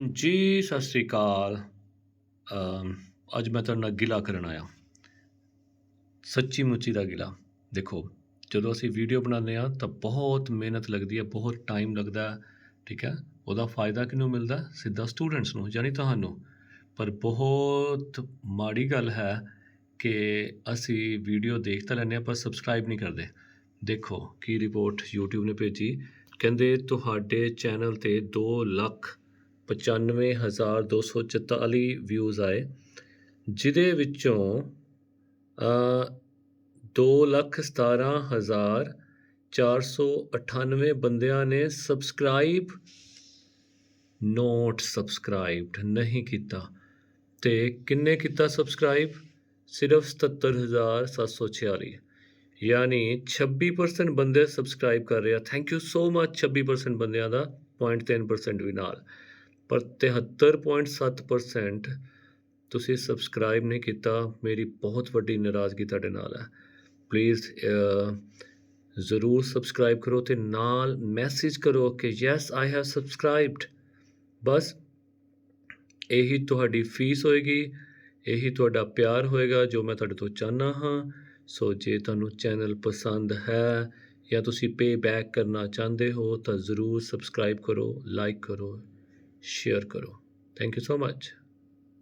ਜੀ, ਸਤਿ ਸ੍ਰੀ ਅਕਾਲ। ਅੱਜ ਮੈਂ ਤੁਹਾਡੇ ਨਾਲ ਗਿਲਾ ਕਰਨ ਆਇਆ। ਸੱਚੀ ਮੁੱਚੀ ਦਾ ਗਿਲਾ। ਦੇਖੋ, ਜਦੋਂ ਅਸੀਂ ਵੀਡੀਓ ਬਣਾਉਂਦੇ ਆ ਤਾਂ ਬਹੁਤ ਮਿਹਨਤ ਲੱਗਦੀ ਹੈ, ਬਹੁਤ ਟਾਈਮ ਲੱਗਦਾ ਠੀਕ ਹੈ? ਉਹਦਾ ਫਾਇਦਾ ਕਿਹਨੂੰ ਮਿਲਦਾ? ਸਿੱਧਾ ਸਟੂਡੈਂਟਸ ਨੂੰ, ਯਾਨੀ ਤੁਹਾਨੂੰ। ਪਰ ਬਹੁਤ ਮਾੜੀ ਗੱਲ ਹੈ ਕਿ ਅਸੀਂ ਵੀਡੀਓ ਦੇਖ ਤਾਂ ਲੈਂਦੇ ਹਾਂ, ਪਰ ਸਬਸਕ੍ਰਾਈਬ ਨਹੀਂ ਕਰਦੇ। ਦੇਖੋ, ਕੀ ਰਿਪੋਰਟ YouTube ਨੇ ਭੇਜੀ? ਕਹਿੰਦੇ ਤੁਹਾਡੇ ਚੈਨਲ ਤੇ 2 ਲੱਖ 95244 ਵਿਊਜ਼ ਆਏ ਜਿਹਦੇ ਵਿੱਚੋਂ ਅ, ਦੋ ਲੱਖ ਸਤਾਰਾਂ ਹਜ਼ਾਰ ਚਾਰ ਸੌ ਅਠਾਨਵੇਂ ਬੰਦਿਆਂ ਨੇ ਸਬਸਕ੍ਰਾਈਬ ਨੋਟ ਸਬਸਕ੍ਰਾਈਬਡ ਨਹੀਂ ਕੀਤਾ। ਤੇ ਕਿੰਨੇ ਕੀਤਾ ਸਬਸਕ੍ਰਾਈਬ ਸਿਰਫ 77746 ਯਾਨੀ 26% ਬੰਦੇ ਸਬਸਕ੍ਰਾਈਬ ਕਰ ਰਹੇ ਆ। ਥੈਂਕ ਯੂ ਸੋ ਮਚ 26% ਬੰਦਿਆਂ ਦਾ 0.3% ਵੀ ਨਾਲ। ਪਰ 73.7% ਤੁਸੀਂ ਸਬਸਕ੍ਰਾਈਬ ਨਹੀਂ ਕੀਤਾ, ਮੇਰੀ ਬਹੁਤ ਵੱਡੀ ਨਾਰਾਜ਼ਗੀ ਤੁਹਾਡੇ ਨਾਲ ਹੈ। ਪਲੀਜ਼ ਜ਼ਰੂਰ ਸਬਸਕ੍ਰਾਈਬ ਕਰੋ ਤੇ ਨਾਲ ਮੈਸੇਜ ਕਰੋ ਕਿ ਯੈਸ ਆਈ ਹੈਵ ਸਬਸਕ੍ਰਾਈਬਡ ਬਸ, ਇਹੀ ਤੁਹਾਡੀ ਫੀਸ ਹੋਏਗੀ, ਇਹੀ ਤੁਹਾਡਾ ਪਿਆਰ ਹੋਏਗਾ ਜੋ ਮੈਂ ਤੁਹਾਡੇ ਤੋਂ ਚਾਹਨਾ ਹਾਂ। ਸੋ ਜੇ ਤੁਹਾਨੂੰ ਚੈਨਲ ਪਸੰਦ ਹੈ ਜਾਂ ਤੁਸੀਂ ਪੇ ਬੈਕ ਕਰਨਾ ਚਾਹੁੰਦੇ ਹੋ ਤਾਂ ਜ਼ਰੂਰ ਸਬਸਕ੍ਰਾਈਬ ਕਰੋ ਲਾਈਕ ਕਰੋ। ਸ਼ੇਅਰ ਕਰੋ ਥੈਂਕ ਯੂ ਸੋ ਮਚ